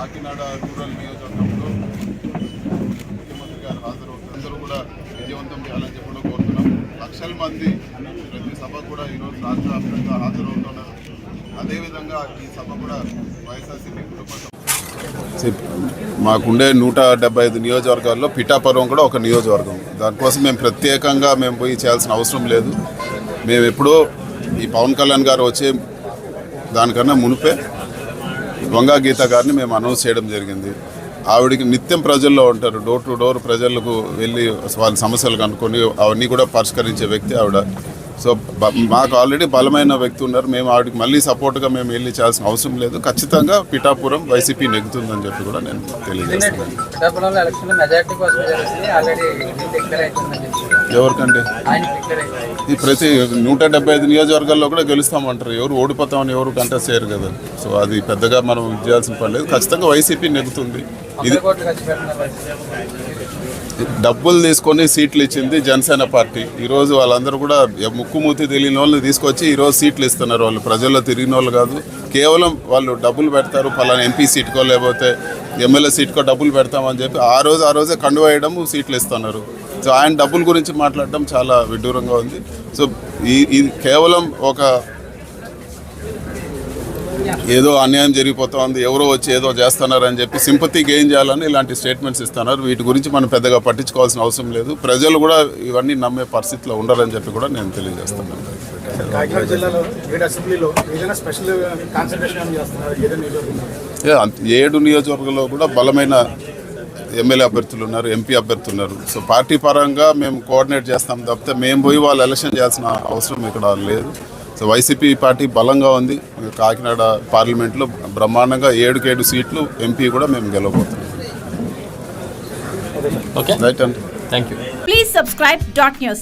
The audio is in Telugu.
కాకినాడ రూరల్ నియోజకవర్గంలో ముఖ్యమంత్రి గారు హాజరవుతారు అందరూ కూడా విజయవంతం చేయాలని చెప్పడం కోరుతున్నాం. లక్షల మంది ప్రతి సభ కూడా ఈరోజు రాష్ట్ర వ్యాప్తంగా హాజరవుతున్నారు అదేవిధంగా ఈ సభ కూడా వైఎస్ఆర్సీపీ కుటుంబ మాకుండే నూట డెబ్బై ఐదు నియోజకవర్గాల్లో పిఠాపురం కూడా ఒక నియోజకవర్గం. దానికోసం మేము ప్రత్యేకంగా మేము పోయి చేయాల్సిన అవసరం లేదు. మేము ఎప్పుడో ఈ పవన్ కళ్యాణ్ గారు వచ్చే దానికన్నా మునిపే వంగా గీత గారిని మేము అనౌన్స్ చేయడం జరిగింది. ఆవిడకి నిత్యం ప్రజల్లో ఉంటారు. డోర్ టు డోర్ ప్రజలకు వెళ్ళి వాళ్ళ సమస్యలు కనుక్కొని అవన్నీ కూడా పరిష్కరించే వ్యక్తి ఆవిడ. సో మాకు ఆల్రెడీ బలమైన వ్యక్తి ఉన్నారు. మేము ఆవిడకి మళ్ళీ సపోర్ట్గా మేము వెళ్ళి చేయాల్సిన అవసరం లేదు. ఖచ్చితంగా పిఠాపురం వైసీపీ నెగ్గుతుందని చెప్పి కూడా నేను చెప్పి ఎవరికండి? ఈ ప్రతి నూట డెబ్బై ఐదు నియోజకవర్గాల్లో కూడా గెలుస్తామంటారు. ఎవరు ఓడిపోతామని ఎవరు కంటెస్ట్ చేయరు కదా. సో అది పెద్దగా మనం చేయాల్సిన పని లేదు. ఖచ్చితంగా వైసీపీ నెగ్గుతుంది. ఇది డబ్బులు తీసుకొని సీట్లు ఇచ్చింది జనసేన పార్టీ. ఈరోజు వాళ్ళందరూ కూడా ముక్కు మూతి తెలియని వాళ్ళని తీసుకొచ్చి ఈరోజు సీట్లు ఇస్తున్నారు వాళ్ళు. ప్రజల్లో తిరిగిన వాళ్ళు కాదు. కేవలం వాళ్ళు డబ్బులు పెడతారు. పలానా ఎంపీ సీట్కో లేకపోతే ఎమ్మెల్యే సీట్కో డబ్బులు పెడతామని చెప్పి ఆ రోజు ఆ రోజే కండువేయడం సీట్లు ఇస్తున్నారు. సో ఆయన డబ్బుల గురించి మాట్లాడడం చాలా విడ్డూరంగా ఉంది. సో ఈ ఇది కేవలం ఒక ఏదో అన్యాయం జరిగిపోతోంది ఎవరో వచ్చి ఏదో చేస్తున్నారని చెప్పి సింపతి గెయిన్ చేయాలని ఇలాంటి స్టేట్మెంట్స్ ఇస్తున్నారు. వీటి గురించి మనం పెద్దగా పట్టించుకోవాల్సిన అవసరం లేదు. ప్రజలు కూడా ఇవన్నీ నమ్మే పరిస్థితిలో ఉండాలని చెప్పి కూడా నేను తెలియజేస్తున్నాను. కాకినాడ జిల్లాలో ఏడు అసెంబ్లీలో ఏదైనా స్పెషల్ కాన్సన్ట్రేషన్ చేస్తున్నారు? ఏడు నియోజకవర్గంలో కూడా బలమైన ఎమ్మెల్యే అభ్యర్థులు ఉన్నారు ఎంపీ అభ్యర్థులు ఉన్నారు. సో పార్టీ పరంగా మేము కోఆర్డినేట్ చేస్తాం తప్పితే మేము పోయి వాళ్ళు ఎలక్షన్ చేయాల్సిన అవసరం ఇక్కడ లేదు. సో వైసీపీ పార్టీ బలంగా ఉంది. కాకినాడ పార్లమెంట్లో బ్రహ్మాండంగా ఏడుకి ఏడు సీట్లు ఎంపీ కూడా మేము గెలవబోతున్నాం. ఓకే రైట్ అండి thank you Please subscribe dot news.